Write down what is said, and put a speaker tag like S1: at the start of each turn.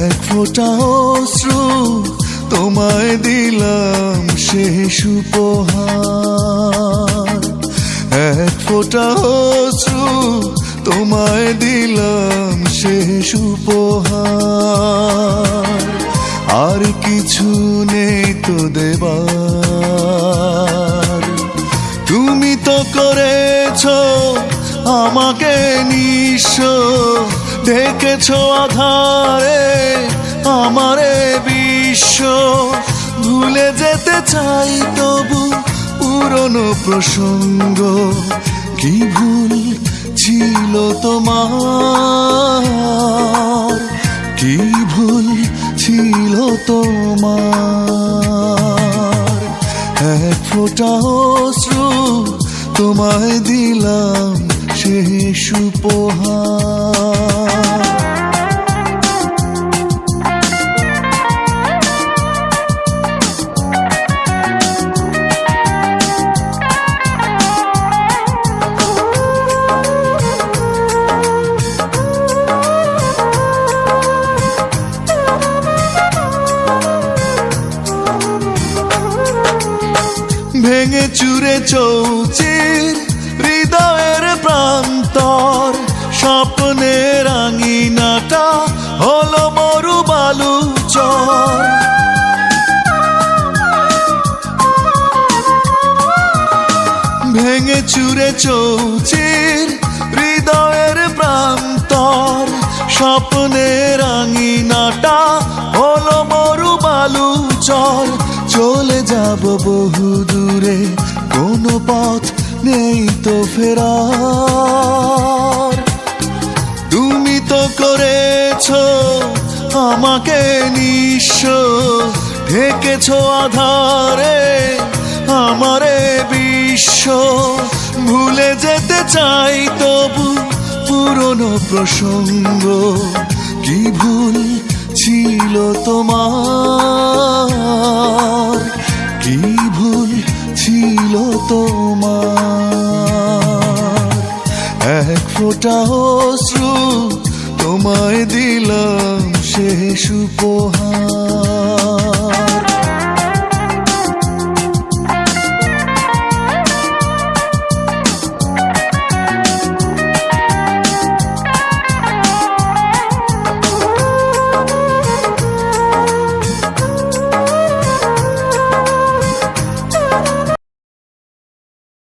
S1: এক ফোঁটা অশ্রু তোমায় দিলাম শেষ উপহার এক ফোঁটা অশ্রু তোমায় দিলাম শেষ উপহার আর কিছু নেই তো দেবার। তুমি তো করেছ আমাকে নিঃস্ব ডেকেছ আধারে আমারে ভুলে যেতে চাই তবু পুরনো প্রসঙ্গ। কি ভুল ছিল তোমার? কি ভুল ছিল তোমার? এক ফোঁটা অশ্রু তোমায় দিলাম শেষ উপহার ভেঙে চুরে চৌচির হৃদয়ের প্রান্তর, স্বপ্নের আঙিনাটা হলো মরু বালু চর ভেঙে চুরে চৌচির হৃদয়ের প্রান্তর, স্বপ্নের আঙিনাটা যাব বহু দূরে, কোনো পথ নেই তো ফেরার। তুমি তো করেছ আমাকে নিঃস্ব, ঢেকেছ আধারে আমারে বিশ্ব। ভুলে যেতে চাই তবু পুরনো প্রসঙ্গ, কি ভুল ছিল তোমার? তোমার। এক ফোঁটা অশ্রু তোমায় দিলাম শেষ উপহার